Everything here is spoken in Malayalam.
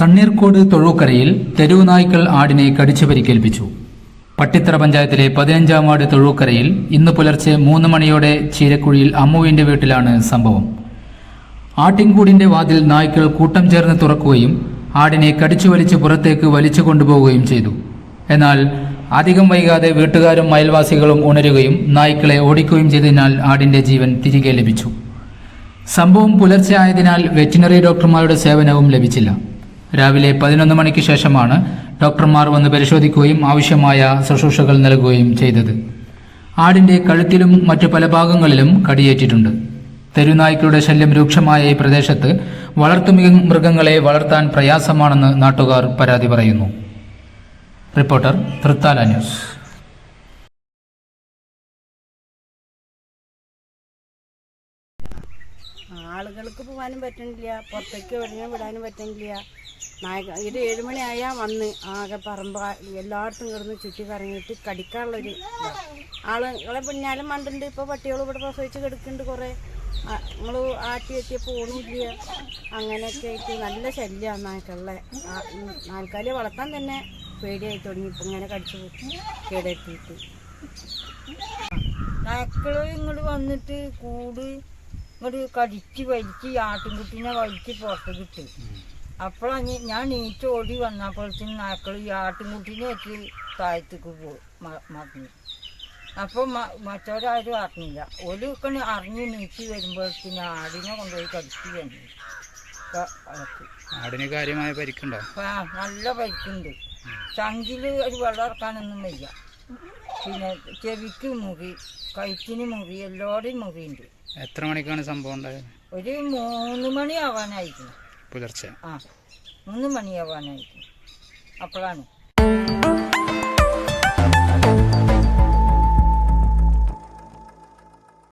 തണ്ണീർക്കോട് തൊഴൂക്കരയിൽ തെരുവു നായ്ക്കൾ ആടിനെ കടിച്ചു പരിക്കേൽപ്പിച്ചു. പട്ടിത്തറ പഞ്ചായത്തിലെ പതിനഞ്ചാം വാർഡ് തൊഴൂക്കരയിൽ ഇന്ന് പുലർച്ചെ മൂന്ന് മണിയോടെ ചീരക്കുഴിയിൽ അമ്മുവിന്റെ വീട്ടിലാണ് സംഭവം. ആട്ടിൻകൂടിന്റെ വാതിൽ നായ്ക്കൾ കൂട്ടം ചേർന്ന് തുറക്കുകയും ആടിനെ കടിച്ചു വലിച്ച് പുറത്തേക്ക് വലിച്ചു കൊണ്ടുപോവുകയും ചെയ്തു. എന്നാൽ അധികം വൈകാതെ വീട്ടുകാരും അയൽവാസികളും ഉണരുകയും നായ്ക്കളെ ഓടിക്കുകയും ചെയ്തതിനാൽ ആടിന്റെ ജീവൻ തിരികെ ലഭിച്ചു. സംഭവം പുലർച്ചെ ആയതിനാൽ വെറ്റിനറി ഡോക്ടർമാരുടെ സേവനവും ലഭിച്ചില്ല. രാവിലെ പതിനൊന്ന് മണിക്ക് ശേഷമാണ് ഡോക്ടർമാർ വന്ന് പരിശോധിക്കുകയും ആവശ്യമായ ശുശ്രൂഷകൾ നൽകുകയും ചെയ്തത്. ആടിന്റെ കഴുത്തിലും മറ്റു പല ഭാഗങ്ങളിലും കടിയേറ്റിട്ടുണ്ട്. തെരുനായ്ക്കളുടെ ശല്യം രൂക്ഷമായ ഈ പ്രദേശത്ത് വളർത്തു മൃഗങ്ങളെ വളർത്താൻ പ്രയാസമാണെന്ന് നാട്ടുകാർ പരാതി പറയുന്നു. Reporter Thrithala news. ആളുകൾക്ക് പോകാനും പറ്റണില്ല. പുറത്തേക്ക് എവിടെയും വിടാനും പറ്റണില്ല. നായക ഇത് ഏഴുമണി ആയാൽ വന്ന് ആകെ പറമ്പ് എല്ലായിടത്തും കിടന്ന് ചുറ്റി കറങ്ങിയിട്ട് കടിക്കാനുള്ളൊരു. ആളുകളെ പിന്നാലും മണ്ടുണ്ട്. ഇപ്പോൾ പട്ടികൾ ഇവിടെ പ്രസവിച്ച് കിടക്കുന്നുണ്ട് കുറേ. നമ്മൾ ആട്ടി എത്തിയപ്പോൾ പോണില്ല അങ്ങനെയൊക്കെ ആയിട്ട് നല്ല ശല്യമാണ് നായ്ക്കളെ. നാൽക്കാലി വളർത്താൻ തന്നെ പേടിയായി തുടങ്ങി. ഇപ്പം ഇങ്ങനെ കടിച്ചു കേടെത്തിയിട്ട്. നായ്ക്കൾ ഇങ്ങോട്ട് വന്നിട്ട് കൂട് ഇങ്ങോട്ട് കടിച്ച് വലിച്ച് ആട്ടിൻകുട്ടീനെ വലിച്ച് പുറത്ത് കിട്ടി അപ്പോഴാണ് ഞാൻ നീറ്റ് ഓടി വന്നപ്പോഴത്തേക്കും നാക്കൾ ഈ ആട്ടിൻകുട്ടീനെ വെച്ച് താഴത്തേക്ക് പോയി. മറിഞ്ഞു. അപ്പോൾ മറ്റവരാരും അറിഞ്ഞില്ല. ഒരു കണ് അറിഞ്ഞ് നീച്ച് വരുമ്പോഴത്തേന് ആടിനെ കൊണ്ടുപോയി കടിച്ചു തന്നെ. ആടിന് കാര്യമായ പരിക്കുണ്ടോ? ആ നല്ല പരിക്കുണ്ട്. ചങ്കിൽ ഒരു വെള്ളം ഇറക്കാനൊന്നും വയ്യ. പിന്നെ ചെവിക്ക് മുറി കഴുത്തിന് മുറി എല്ലാവരുടെയും മുറിയുണ്ട്. എത്ര മണിക്കാണ് സംഭവം ഉണ്ടായത്? ഒരു മൂന്ന് മണിയാവാനായിരിക്കും പുലർച്ചെ. ആ മൂന്ന് മണിയാവാനായിരിക്കും. അപ്പോഴാണ്